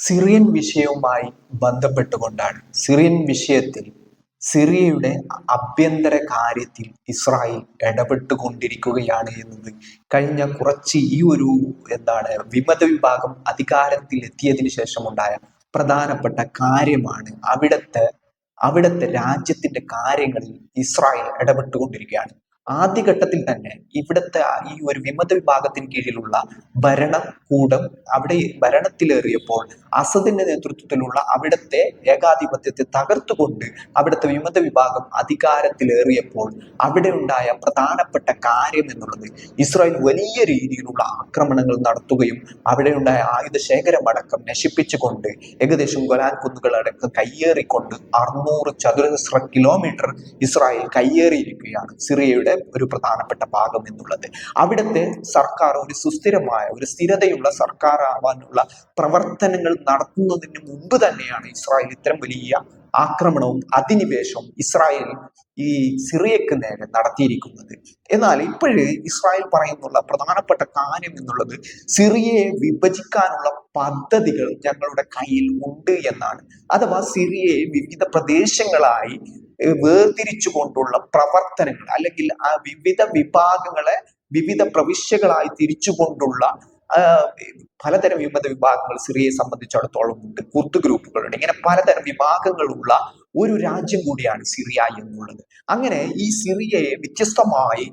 Syrian വിഷയവുമായി ബന്ധപ്പെട്ടുകൊണ്ടാണ്. Syrian വിഷയത്തിൽ സിറിയയുടെ ആഭ്യന്തര കാര്യത്തിൽ ഇസ്രായേൽ ഇടപെട്ടുകൊണ്ടിരിക്കുകയാണ് എന്നത് കഴിഞ്ഞ കുറച്ച് ഈ ഒരു എന്താണ് വിമത വിഭാഗം അധികാരത്തിൽ എത്തിയതിന് ശേഷമുണ്ടായ പ്രധാനപ്പെട്ട കാര്യമാണ് അവിടുത്തെ അവിടുത്തെ രാജ്യത്തിന്റെ കാര്യങ്ങളിൽ ഇസ്രായേൽ ഇടപെട്ടുകൊണ്ടിരിക്കുകയാണ്. ആദ്യഘട്ടത്തിൽ തന്നെ ഇവിടുത്തെ ഈ ഒരു വിമത വിഭാഗത്തിന് കീഴിലുള്ള ഭരണകൂടം അവിടെ ഭരണത്തിലേറിയപ്പോൾ അസദിന്റെ നേതൃത്വത്തിലുള്ള അവിടുത്തെ ഏകാധിപത്യത്തെ തകർത്തുകൊണ്ട് അവിടുത്തെ വിമത വിഭാഗം അധികാരത്തിലേറിയപ്പോൾ അവിടെ ഉണ്ടായ പ്രധാനപ്പെട്ട കാര്യം എന്നുള്ളത് ഇസ്രായേൽ വലിയ രീതിയിലുള്ള ആക്രമണങ്ങൾ നടത്തുകയും അവിടെ ഉണ്ടായ ആയുധ ശേഖരമടക്കം നശിപ്പിച്ചുകൊണ്ട് ഏകദേശം ഗൊലാൻ കുന്നുകളടക്കം കയ്യേറിക്കൊണ്ട് അറുന്നൂറ് ചതുരശ്ര കിലോമീറ്റർ ഇസ്രായേൽ കയ്യേറിയിരിക്കുകയാണ്. സിറിയയുടെ ഒരു പ്രധാനപ്പെട്ട ഭാഗം എന്നുള്ളത്. അവിടുത്തെ സർക്കാർ ഒരു സുസ്ഥിരമായ ഒരു സ്ഥിരതയുള്ള സർക്കാർ ആവാനുള്ള പ്രവർത്തനങ്ങൾ നടത്തുന്നതിന് മുമ്പ് തന്നെയാണ് ഇസ്രായേൽ ഇത്തരം വലിയ ആക്രമണവും അധിനിവേശവും ഇസ്രായേൽ ഈ സിറിയക്ക് നേരെ നടത്തിയിരിക്കുന്നത്. എന്നാൽ ഇപ്പോഴ് ഇസ്രായേൽ പറയുന്നുള്ള പ്രധാനപ്പെട്ട കാര്യം എന്നുള്ളത് സിറിയയെ വിഭജിക്കാനുള്ള പദ്ധതികൾ ഞങ്ങളുടെ കയ്യിൽ ഉണ്ട് എന്നാണ്. അഥവാ സിറിയയെ വിവിധ പ്രദേശങ്ങളായി വേർതിരിച്ചു കൊണ്ടുള്ള പ്രവർത്തനങ്ങൾ അല്ലെങ്കിൽ ആ വിവിധ വിഭാഗങ്ങളെ വിവിധ പ്രവിശ്യകളായി തിരിച്ചുകൊണ്ടുള്ള പലതരം വിമത വിഭാഗങ്ങൾ സിറിയയെ സംബന്ധിച്ചിടത്തോളം ഉണ്ട് കുർത്ത് ഗ്രൂപ്പുകളുണ്ട് ഇങ്ങനെ പലതരം വിഭാഗങ്ങളുള്ള ഒരു രാജ്യം കൂടിയാണ് സിറിയ എന്നുള്ളത്. അങ്ങനെ ഈ സിറിയയെ വ്യത്യസ്തമായി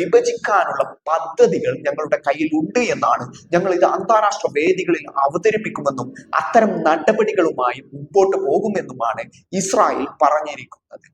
വിഭജിക്കാനുള്ള പദ്ധതികൾ ഞങ്ങളുടെ കയ്യിലുണ്ട് എന്നാണ് ഞങ്ങൾ ഇത് അന്താരാഷ്ട്ര വേദികളിൽ അവതരിപ്പിക്കുമെന്നും അത്തരം നടപടികളുമായി മുമ്പോട്ട് പോകുമെന്നുമാണ് ഇസ്രായേൽ പറഞ്ഞിരിക്കുന്നത്.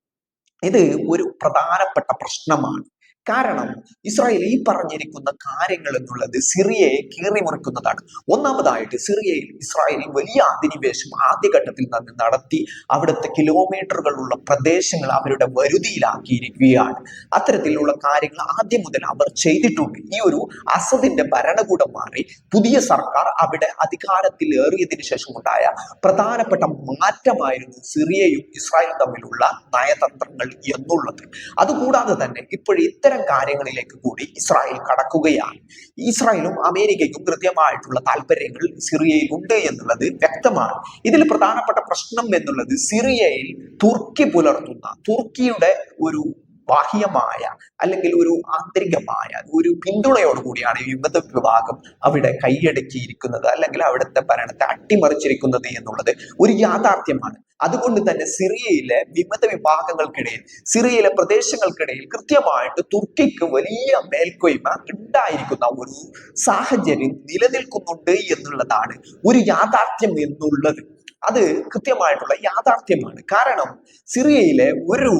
ഇത് ഒരു പ്രധാനപ്പെട്ട പ്രശ്നമാണ്. കാരണം ഇസ്രായേൽ ഈ പറഞ്ഞിരിക്കുന്ന കാര്യങ്ങൾ എന്നുള്ളത് സിറിയയെ കീറിമുറിക്കുന്നതാണ് ഒന്നാമതായിട്ട് സിറിയയിൽ ഇസ്രായേൽ വലിയ അധിനിവേശം ആദ്യഘട്ടത്തിൽ നിന്ന് നടത്തി അവിടുത്തെ കിലോമീറ്ററുകളുള്ള പ്രദേശങ്ങൾ അവരുടെ വരുതിയിലാക്കിയിരിക്കുകയാണ്. അത്തരത്തിലുള്ള കാര്യങ്ങൾ ആദ്യം മുതൽ അവർ ചെയ്തിട്ടുണ്ട്. ഈ ഒരു അസദിന്റെ ഭരണകൂടം മാറി പുതിയ സർക്കാർ അവിടെ അധികാരത്തിൽ ഏറിയതിനു ശേഷം ഉണ്ടായ പ്രധാനപ്പെട്ട മാറ്റമായിരുന്നു സിറിയയും ഇസ്രായേലും തമ്മിലുള്ള നയതന്ത്രങ്ങൾ എന്നുള്ളത്. അതുകൂടാതെ തന്നെ ഇപ്പോൾ ഇത്തരം കാര്യങ്ങളിലേക്ക് കൂടി ഇസ്രായേൽ കടക്കുകയാണ്. ഇസ്രായേലും അമേരിക്കയ്ക്കും കൃത്യമായിട്ടുള്ള താല്പര്യങ്ങൾ സിറിയയിൽ ഉണ്ട് എന്നുള്ളത് വ്യക്തമാണ്. ഇതിൽ പ്രധാനപ്പെട്ട പ്രശ്നം എന്നുള്ളത് സിറിയയിൽ തുർക്കി പുലർത്തുന്ന തുർക്കിയുടെ ഒരു ബാഹ്യമായ അല്ലെങ്കിൽ ഒരു ആന്തരികമായ ഒരു പിന്തുണയോട് കൂടിയാണ് ഈ വിമത വിഭാഗം അവിടെ കൈയടക്കിയിരിക്കുന്നത് അല്ലെങ്കിൽ അവിടുത്തെ ഭരണത്തെ അട്ടിമറിച്ചിരിക്കുന്നത് എന്നുള്ളത് ഒരു യാഥാർത്ഥ്യമാണ്. അതുകൊണ്ട് തന്നെ സിറിയയിലെ വിമത വിഭാഗങ്ങൾക്കിടയിൽ സിറിയയിലെ പ്രദേശങ്ങൾക്കിടയിൽ കൃത്യമായിട്ട് തുർക്കിക്ക് വലിയ മേൽക്കൊയ്മ ഉണ്ടായിരിക്കുന്ന ഒരു സാഹചര്യം നിലനിൽക്കുന്നുണ്ട് എന്നുള്ളതാണ് ഒരു യാഥാർത്ഥ്യം എന്നുള്ളത്. അത് കൃത്യമായിട്ടുള്ള യാഥാർത്ഥ്യമാണ്. കാരണം സിറിയയിലെ ഒരു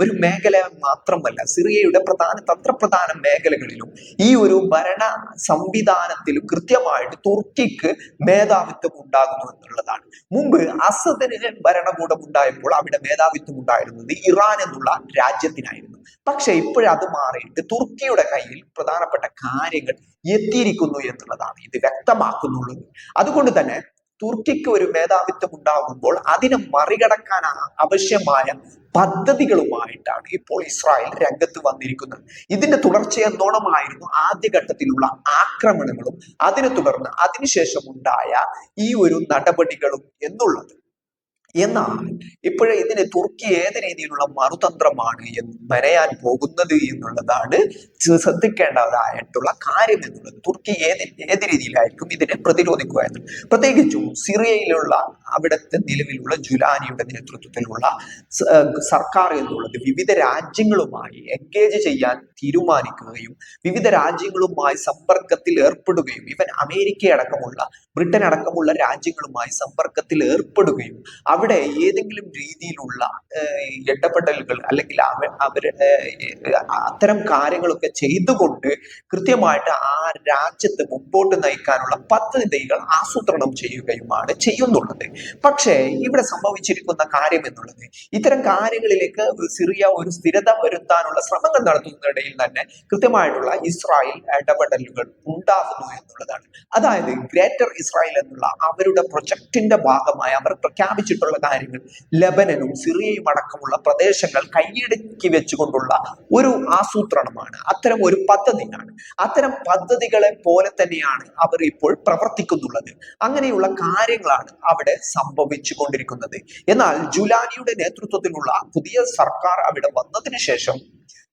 ഒരു മേഖല മാത്രമല്ല സിറിയയുടെ പ്രധാന തന്ത്രപ്രധാന മേഖലകളിലും ഈ ഒരു ഭരണ സംവിധാനത്തിലും കൃത്യമായിട്ട് തുർക്കിക്ക് മേധാവിത്വം ഉണ്ടാകുന്നു എന്നുള്ളതാണ്. മുമ്പ് അസദിന് ഭരണകൂടം ഉണ്ടായപ്പോൾ അവിടെ മേധാവിത്വം ഉണ്ടായിരുന്നത് ഇറാൻ എന്നുള്ള രാജ്യത്തിനായിരുന്നു. പക്ഷെ ഇപ്പോഴത് മാറിയിട്ട് തുർക്കിയുടെ കയ്യിൽ പ്രധാനപ്പെട്ട കാര്യങ്ങൾ എത്തിയിരിക്കുന്നു എന്നുള്ളതാണ് ഇത് വ്യക്തമാക്കുന്നുള്ളത്. അതുകൊണ്ട് തന്നെ തുർക്കിക്ക് ഒരു മേധാവിത്വം ഉണ്ടാകുമ്പോൾ അതിനെ മറികടക്കാൻ ആവശ്യമായ പദ്ധതികളുമായിട്ടാണ് ഇപ്പോൾ ഇസ്രായേൽ രംഗത്ത് വന്നിരിക്കുന്നത്. ഇതിന്റെ തുടർച്ചയെന്നോണമായിരുന്നു ആദ്യഘട്ടത്തിലുള്ള ആക്രമണങ്ങളും അതിനെ തുടർന്ന് അതിനുശേഷം ഉണ്ടായ ഈ ഒരു നടപടികളും എന്നുള്ളത്. എന്നാൽ ഇപ്പോഴേ ഇതിന് തുർക്കി ഏത് രീതിയിലുള്ള മറുതന്ത്രമാണ് എന്ന് മെനയാൻ പോകുന്നത് എന്നുള്ളതാണ് ശ്ര- ശ്രദ്ധിക്കേണ്ടതായിട്ടുള്ള കാര്യം എന്നുള്ളത്. തുർക്കി ഏത് ഏത് രീതിയിലായിരിക്കും ഇതിനെ പ്രതിരോധിക്കുക എന്നുള്ളത് പ്രത്യേകിച്ചും സിറിയയിലുള്ള അവിടുത്തെ നിലവിലുള്ള ജുലാനിയുടെ നേതൃത്വത്തിലുള്ള സർക്കാർ എന്നുള്ളത് വിവിധ രാജ്യങ്ങളുമായി എൻഗേജ് ചെയ്യാൻ തീരുമാനിക്കുകയും വിവിധ രാജ്യങ്ങളുമായി സമ്പർക്കത്തിൽ ഏർപ്പെടുകയും ഇവൻ അമേരിക്ക അടക്കമുള്ള ബ്രിട്ടൻ അടക്കമുള്ള രാജ്യങ്ങളുമായി സമ്പർക്കത്തിൽ ഏർപ്പെടുകയും അവിടെ ഏതെങ്കിലും രീതിയിലുള്ള ഇടപെടലുകൾ അല്ലെങ്കിൽ അവ- അവരുടെ അത്തരം കാര്യങ്ങളൊക്കെ ചെയ്തുകൊണ്ട് കൃത്യമായിട്ട് ആ രാജ്യത്ത് മുമ്പോട്ട് നയിക്കാനുള്ള പദ്ധതികൾ ആസൂത്രണം ചെയ്യുകയുമാണ് ചെയ്യുന്നുള്ളത്. പക്ഷേ ഇവിടെ സംഭവിച്ചിരിക്കുന്ന കാര്യം എന്നുള്ളത് ഇത്തരം കാര്യങ്ങളിലേക്ക് സിറിയ ഒരു സ്ഥിരത വരുത്താനുള്ള ശ്രമങ്ങൾ നടത്തുന്നതിനിടയിൽ തന്നെ കൃത്യമായിട്ടുള്ള ഇസ്രായേൽ ഇടപെടലുകൾ ഉണ്ടാകുന്നു എന്നുള്ളതാണ്. അതായത് ഗ്രേറ്റർ ഇസ്രായേൽ എന്നുള്ള അവരുടെ പ്രൊജക്ടിന്റെ ഭാഗമായി അവർ പ്രഖ്യാപിച്ചിട്ടുള്ള കാര്യങ്ങൾ. ലബനനും സിറിയയും അടക്കമുള്ള പ്രദേശങ്ങൾ കൈയടക്കി വെച്ചുകൊണ്ടുള്ള ഒരു ആസൂത്രണമാണ്. അത്തരം ഒരു പദ്ധതിയാണ്. അത്തരം പദ്ധതികളെ പോലെ തന്നെയാണ് അവർ ഇപ്പോൾ പ്രവർത്തിക്കുന്നുള്ളത്. അങ്ങനെയുള്ള കാര്യങ്ങളാണ് അവിടെ സംഭവിച്ചു കൊണ്ടിരിക്കുന്നത് എന്നാൽ ജുലാനിയുടെ നേതൃത്വത്തിലുള്ള പുതിയ സർക്കാർ അവിടെ വന്നതിന് ശേഷം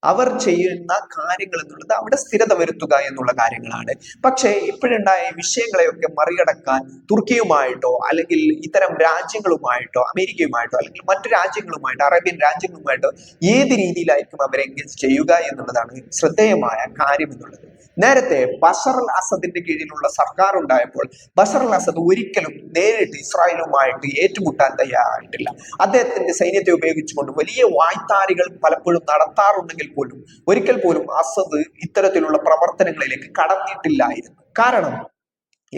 അവർ ചെയ്യുന്ന കാര്യങ്ങൾ എന്നുള്ളത് അവിടെ സ്ഥിരത വരുത്തുക എന്നുള്ള കാര്യങ്ങളാണ്. പക്ഷേ ഇപ്പോഴുണ്ടായ വിഷയങ്ങളെയൊക്കെ മറികടക്കാൻ തുർക്കിയുമായിട്ടോ അല്ലെങ്കിൽ ഇത്തരം രാജ്യങ്ങളുമായിട്ടോ അമേരിക്കയുമായിട്ടോ അല്ലെങ്കിൽ മറ്റു രാജ്യങ്ങളുമായിട്ടോ അറേബ്യൻ രാജ്യങ്ങളുമായിട്ടോ ഏത് രീതിയിലായിരിക്കും അവരെ എൻഗേജ് ചെയ്യുക എന്നുള്ളതാണ് ശ്രദ്ധേയമായ കാര്യം എന്നുള്ളത്. നേരത്തെ ബഷർ അൽ അസദിന്റെ കീഴിലുള്ള സർക്കാർ ഉണ്ടായപ്പോൾ ബഷർ അൽ അസദ് ഒരിക്കലും നേരിട്ട് ഇസ്രായേലുമായിട്ട് ഏറ്റുമുട്ടാൻ തയ്യാറായിട്ടില്ല. അദ്ദേഹത്തിന്റെ സൈന്യത്തെ ഉപയോഗിച്ചുകൊണ്ട് വലിയ വായ്ത്താരികൾ പലപ്പോഴും നടത്താറുണ്ടെങ്കിൽ പോലും ഒരിക്കൽ പോലും അസദ് ഇത്തരത്തിലുള്ള പ്രവർത്തനങ്ങളിലേക്ക് കടന്നിട്ടില്ലായിരുന്നു. കാരണം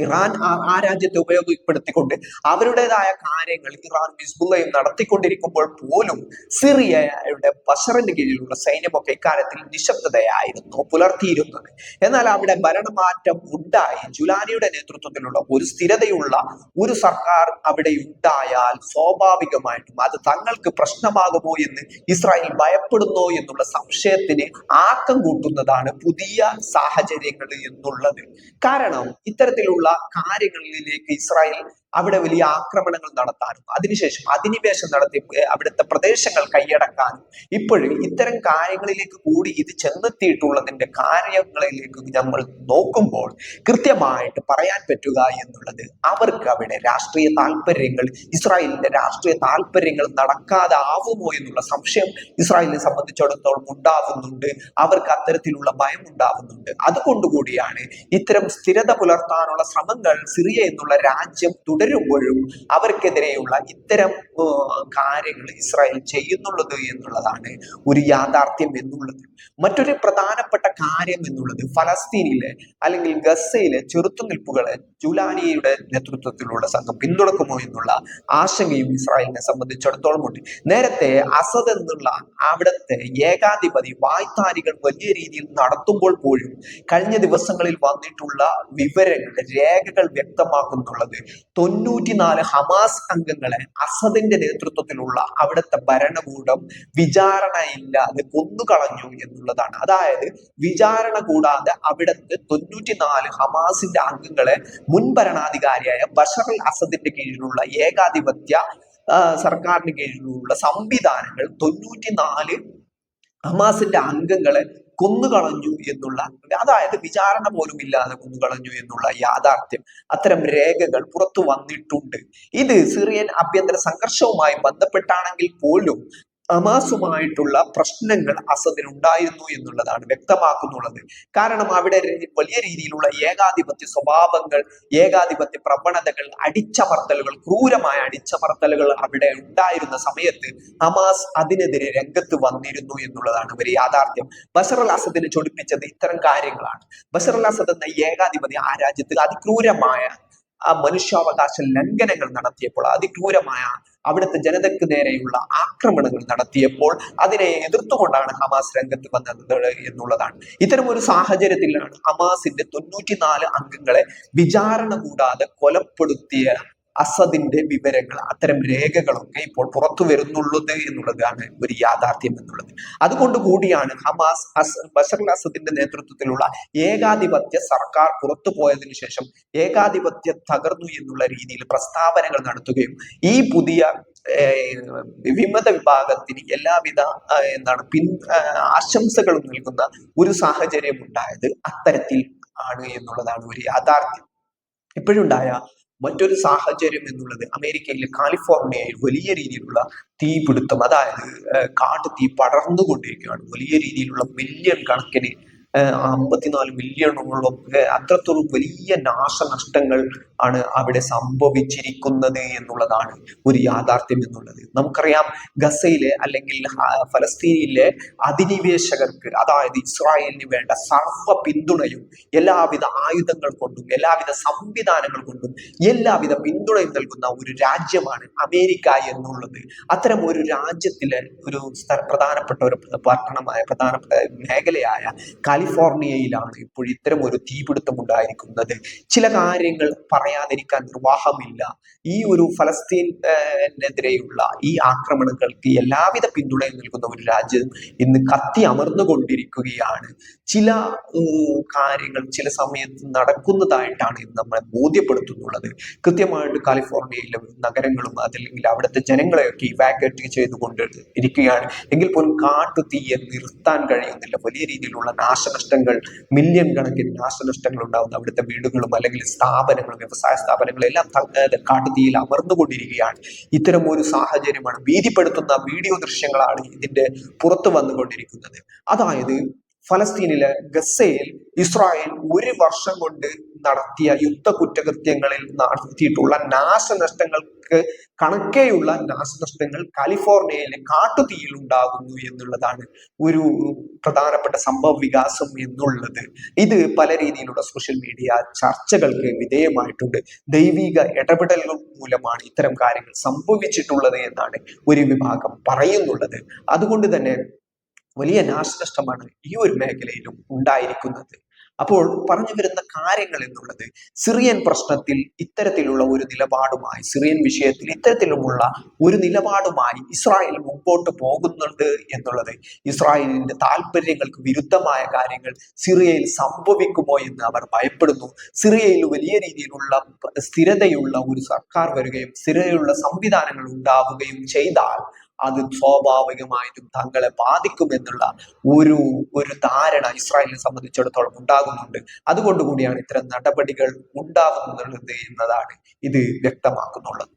ഇറാൻ ആ രാജ്യത്തെ ഉപയോഗപ്പെടുത്തിക്കൊണ്ട് അവരുടേതായ കാര്യങ്ങൾ ഇറാൻ ഹിസ്ബുള്ളയും നടത്തിക്കൊണ്ടിരിക്കുമ്പോൾ പോലും സിറിയയുടെ ബഷറിന്റെ കീഴിലുള്ള സൈന്യമൊക്കെ ഇക്കാര്യത്തിൽ നിശബ്ദതയായിരുന്നു പുലർത്തിയിരുന്നത്. എന്നാൽ അവിടെ ഭരണമാറ്റം ഉണ്ടായി. ജുലാനിയുടെ നേതൃത്വത്തിലുള്ള ഒരു സ്ഥിരതയുള്ള ഒരു സർക്കാർ അവിടെ ഉണ്ടായാൽ സ്വാഭാവികമായിട്ടും അത് തങ്ങൾക്ക് പ്രശ്നമാകുമോ എന്ന് ഇസ്രായേൽ ഭയപ്പെടുന്നു എന്നുള്ള സംശയത്തിന് ആക്കം കൂട്ടുന്നതാണ് പുതിയ സാഹചര്യങ്ങൾ എന്നുള്ളത്. കാരണം ഇത്തരത്തിലുള്ള കാര്യങ്ങളിലേക്ക് ഇസ്രായേൽ അവിടെ വലിയ ആക്രമണങ്ങൾ നടത്താനും അതിനുശേഷം അധിനിവേശം നടത്തി അവിടുത്തെ പ്രദേശങ്ങൾ കൈയടക്കാനും ഇപ്പോഴും ഇത്തരം കാര്യങ്ങളിലേക്ക് കൂടി ഇത് ചെന്നെത്തിയിട്ടുള്ളതിന്റെ കാര്യങ്ങളിലേക്ക് നമ്മൾ നോക്കുമ്പോൾ കൃത്യമായിട്ട് പറയാൻ പറ്റുക എന്നുള്ളത് അവർക്ക് അവിടെ രാഷ്ട്രീയ താല്പര്യങ്ങൾ ഇസ്രായേലിന്റെ രാഷ്ട്രീയ താല്പര്യങ്ങൾ നടക്കാതെ ആവുമോ എന്നുള്ള സംശയം ഇസ്രായേലിനെ സംബന്ധിച്ചിടത്തോളം ഉണ്ടാവുന്നുണ്ട്. അവർക്ക് അത്തരത്തിലുള്ള ഭയം ഉണ്ടാവുന്നുണ്ട്. അതുകൊണ്ടുകൂടിയാണ് ഇത്തരം സ്ഥിരത പുലർത്താനുള്ള ശ്രമങ്ങൾ സിറിയ എന്നുള്ള രാജ്യം തുടരുമ്പോഴും അവർക്കെതിരെയുള്ള ഇത്തരം കാര്യങ്ങൾ ഇസ്രായേൽ ചെയ്യുന്നുള്ളത് എന്നുള്ളതാണ് ഒരു യാഥാർത്ഥ്യം എന്നുള്ളത്. മറ്റൊരു പ്രധാനപ്പെട്ട കാര്യം എന്നുള്ളത് ഫലസ്തീനിലെ അല്ലെങ്കിൽ ഗസയിലെ ചെറുത്തുനിൽപ്പുകളെ ജുലാനിയുടെ നേതൃത്വത്തിലുള്ള സംഘം പിന്തുണക്കുമോ എന്നുള്ള ആശങ്കയും ഇസ്രായേലിനെ സംബന്ധിച്ചിടത്തോളം ഉണ്ട്. നേരത്തെ അസദ് എന്നുള്ള അവിടുത്തെ ഏകാധിപതി വായ്ത്താരികൾ വലിയ രീതിയിൽ നടത്തുമ്പോൾ പോലും കഴിഞ്ഞ ദിവസങ്ങളിൽ വന്നിട്ടുള്ള വിവരങ്ങൾ രേഖകൾ വ്യക്തമാക്കുന്നുള്ളത് തൊണ്ണൂറ്റിനാല് ഹമാസ് അംഗങ്ങളെ അസദിന്റെ നേതൃത്വത്തിലുള്ള അവിടുത്തെ ഭരണകൂടം വിചാരണയില്ലാതെ കൊന്നുകളഞ്ഞു എന്നുള്ളതാണ്. അതായത് വിചാരണ കൂടാതെ അവിടുത്തെ തൊണ്ണൂറ്റിനാല് ഹമാസിന്റെ അംഗങ്ങളെ മുൻ ഭരണാധികാരിയായ ബഷർ അൽ അസദിന്റെ കീഴിലുള്ള ഏകാധിപത്യ സർക്കാരിന് കീഴിലുള്ള സംവിധാനങ്ങൾ തൊണ്ണൂറ്റിനാല് ഹമാസിന്റെ അംഗങ്ങളെ കൊന്നുകളഞ്ഞു എന്നുള്ള അതായത് വിചാരണ പോലും ഇല്ലാതെ കൊന്നുകളഞ്ഞു എന്നുള്ള യാഥാർത്ഥ്യം. അത്തരം രേഖകൾ പുറത്തു വന്നിട്ടുണ്ട്. ഇത് സിറിയൻ ആഭ്യന്തര സംഘർഷവുമായി ബന്ധപ്പെട്ടാണെങ്കിൽ പോലും ഹമാസുമായിട്ടുള്ള പ്രശ്നങ്ങൾ അസദിനുണ്ടായിരുന്നു എന്നുള്ളതാണ് വ്യക്തമാക്കുന്നുള്ളത്. കാരണം അവിടെ വലിയ രീതിയിലുള്ള ഏകാധിപത്യ സ്വഭാവങ്ങൾ ഏകാധിപത്യ പ്രവണതകൾ അടിച്ചമർത്തലുകൾ ക്രൂരമായ അടിച്ചമർത്തലുകൾ അവിടെ ഉണ്ടായിരുന്ന സമയത്ത് ഹമാസ് അതിനെതിരെ രംഗത്ത് വന്നിരുന്നു എന്നുള്ളതാണ് ഒരു യാഥാർത്ഥ്യം. ബഷർ അൽ അസദിനെ ചൊടിപ്പിച്ചത് ഇത്തരം കാര്യങ്ങളാണ്. ബഷർ അൽ അസദ് എന്ന ഏകാധിപതി ആ രാജ്യത്ത് അതിക്രൂരമായ ആ മനുഷ്യാവകാശ ലംഘനങ്ങൾ നടത്തിയപ്പോൾ അതിക്രൂരമായ അവിടുത്തെ ജനതയ്ക്ക് നേരെയുള്ള ആക്രമണങ്ങൾ നടത്തിയപ്പോൾ അതിനെ എതിർത്തുകൊണ്ടാണ് ഹമാസ് രംഗത്ത് വന്നത് എന്നുള്ളതാണ്. ഇത്തരം ഒരു സാഹചര്യത്തിലാണ് ഹമാസിന്റെ തൊണ്ണൂറ്റിനാല് അംഗങ്ങളെ വിചാരണ കൂടാതെ കൊലപ്പെടുത്തിയ അസദിന്റെ വിവരങ്ങൾ അത്തരം രേഖകളൊക്കെ ഇപ്പോൾ പുറത്തു വരുന്നുള്ളത് എന്നുള്ളതാണ് ഒരു യാഥാർത്ഥ്യം എന്നുള്ളത്. അതുകൊണ്ട് കൂടിയാണ് ഹമാസ് അസ് ബഷർ അസദിന്റെ നേതൃത്വത്തിലുള്ള ഏകാധിപത്യ സർക്കാർ പുറത്തു പോയതിനു ശേഷം ഏകാധിപത്യ തകർന്നു എന്നുള്ള രീതിയിൽ പ്രസ്താവനകൾ നടത്തുകയും ഈ പുതിയ വിമത വിഭാഗത്തിന് എല്ലാവിധ എന്താണ് പിൻ ആശംസകളും നൽകുന്ന ഒരു സാഹചര്യം ഉണ്ടായത് അത്തരത്തിൽ ആണ് എന്നുള്ളതാണ് ഒരു യാഥാർത്ഥ്യം. ഇപ്പോഴുണ്ടായ മറ്റൊരു സാഹചര്യം എന്നുള്ളത് അമേരിക്കയിലെ കാലിഫോർണിയയിൽ വലിയ രീതിയിലുള്ള തീപിടുത്തം അതായത് ഏർ കാട്ടുതീ പടർന്നുകൊണ്ടിരിക്കുകയാണ്. വലിയ രീതിയിലുള്ള മില്യൺ കണക്കിന് അമ്പത്തിനാല് മില്യണോളം അത്രത്തോളം വലിയ നാശനഷ്ടങ്ങൾ ആണ് അവിടെ സംഭവിച്ചിരിക്കുന്നത് എന്നുള്ളതാണ് ഒരു യാഥാർത്ഥ്യം എന്നുള്ളത്. നമുക്കറിയാം ഗസയിലെ അല്ലെങ്കിൽ ഫലസ്തീനിലെ അധിനിവേശകർക്ക് അതായത് ഇസ്രായേലിന് വേണ്ട സർവ പിന്തുണയും എല്ലാവിധ ആയുധങ്ങൾ കൊണ്ടും എല്ലാവിധ സംവിധാനങ്ങൾ കൊണ്ടും എല്ലാവിധ പിന്തുണയും നൽകുന്ന ഒരു രാജ്യമാണ് അമേരിക്ക എന്നുള്ളത്. അത്തരം ഒരു രാജ്യത്തിലെ ഒരു പ്രധാനപ്പെട്ട ഒരു പട്ടണമായ പ്രധാനപ്പെട്ട മേഖലയായ കാലിഫോർണിയയിലാണ് ഇപ്പോൾ ഇത്തരം ഒരു തീപിടുത്തം ഉണ്ടായിരിക്കുന്നത്. ചില കാര്യങ്ങൾ പറയാതിരിക്കാൻ നിർവാഹമില്ല. ഈ ഒരു ഫലസ്തീനെതിരെയുള്ള ഈ ആക്രമണങ്ങൾക്ക് എല്ലാവിധ പിന്തുണയും നൽകുന്ന ഒരു രാജ്യം ഇന്ന് കത്തി അമർന്നുകൊണ്ടിരിക്കുകയാണ്. ചില കാര്യങ്ങൾ ചില സമയത്ത് നടക്കുന്നതായിട്ടാണ് ഇന്ന് നമ്മളെ ബോധ്യപ്പെടുത്തുന്നുള്ളത്. കൃത്യമായിട്ട് കാലിഫോർണിയയിലെ നഗരങ്ങളും അതല്ലെങ്കിൽ അവിടുത്തെ ജനങ്ങളെയൊക്കെ ഇവാക്യുവേറ്റ് ചെയ്തുകൊണ്ട് ഇരിക്കുകയാണ് എങ്കിൽ പോലും കാട്ടുതീയെ നിർത്താൻ കഴിയുന്നില്ല. വലിയ രീതിയിലുള്ള നാശനഷ്ടങ്ങൾ മില്യൺ കണക്കിന് നാശനഷ്ടങ്ങൾ ഉണ്ടാകുന്ന അവിടുത്തെ വീടുകളും അല്ലെങ്കിൽ സ്ഥാപനങ്ങളും വ്യവസായ സ്ഥാപനങ്ങളും എല്ലാം കാട്ടുതീയിൽ അമർന്നുകൊണ്ടിരിക്കുകയാണ്. ഇത്തരം ഒരു സാഹചര്യമാണ് ഭീതിപ്പെടുത്തുന്ന വീഡിയോ ദൃശ്യങ്ങളാണ് ഇതിന്റെ പുറത്തു വന്നുകൊണ്ടിരിക്കുന്നത്. അതായത് ഫലസ്തീനിലെ ഗസയിൽ ഇസ്രായേൽ ഒരു വർഷം കൊണ്ട് നടത്തിയ യുദ്ധ കുറ്റകൃത്യങ്ങളിൽ നടത്തിയിട്ടുള്ള നാശനഷ്ടങ്ങൾക്ക് കണക്കെയുള്ള നാശനഷ്ടങ്ങൾ കാലിഫോർണിയയിലെ കാട്ടുതീയിൽ ഉണ്ടാകുന്നു എന്നുള്ളതാണ് ഒരു പ്രധാനപ്പെട്ട സംഭവ വികാസം എന്നുള്ളത്. ഇത് പല രീതിയിലുള്ള സോഷ്യൽ മീഡിയ ചർച്ചകൾക്ക് വിധേയമായിട്ടുണ്ട്. ദൈവിക ഇടപെടലുകൾ മൂലമാണ് ഇത്തരം കാര്യങ്ങൾ സംഭവിച്ചിട്ടുള്ളത് എന്നാണ് ഒരു വിഭാഗം പറയുന്നുള്ളത്. അതുകൊണ്ട് തന്നെ വലിയ നാശനഷ്ടമാണ് ഈ ഒരു മേഖലയിലും ഉണ്ടായിരിക്കുന്നത്. അപ്പോൾ പറഞ്ഞു വരുന്ന കാര്യങ്ങൾ എന്നുള്ളത് സിറിയൻ പ്രശ്നത്തിൽ ഇത്തരത്തിലുള്ള ഒരു നിലപാടുമായി സിറിയൻ വിഷയത്തിൽ ഇത്തരത്തിലുമുള്ള ഒരു നിലപാടുമായി ഇസ്രായേൽ മുമ്പോട്ട് പോകുന്നുണ്ട് എന്നുള്ളത് ഇസ്രായേലിന്റെ താല്പര്യങ്ങൾക്ക് വിരുദ്ധമായ കാര്യങ്ങൾ സിറിയയിൽ സംഭവിക്കുമോ എന്ന് അവർ ഭയപ്പെടുന്നു. സിറിയയിൽ വലിയ രീതിയിലുള്ള സ്ഥിരതയുള്ള ഒരു സർക്കാർ വരികയും സ്ഥിരതയുള്ള സംവിധാനങ്ങൾ ഉണ്ടാവുകയും ചെയ്താൽ അത് സ്വാഭാവികമായിട്ടും തങ്ങളെ ബാധിക്കും എന്നുള്ള ഒരു ഒരു ധാരണ ഇസ്രായേലിനെ സംബന്ധിച്ചിടത്തോളം ഉണ്ടാകുന്നുണ്ട്. അതുകൊണ്ട് കൂടിയാണ് ഇത്തരം നടപടികൾ ഉണ്ടാകുന്നുള്ളത് എന്നതാണ് ഇത് വ്യക്തമാക്കുന്നുള്ളത്.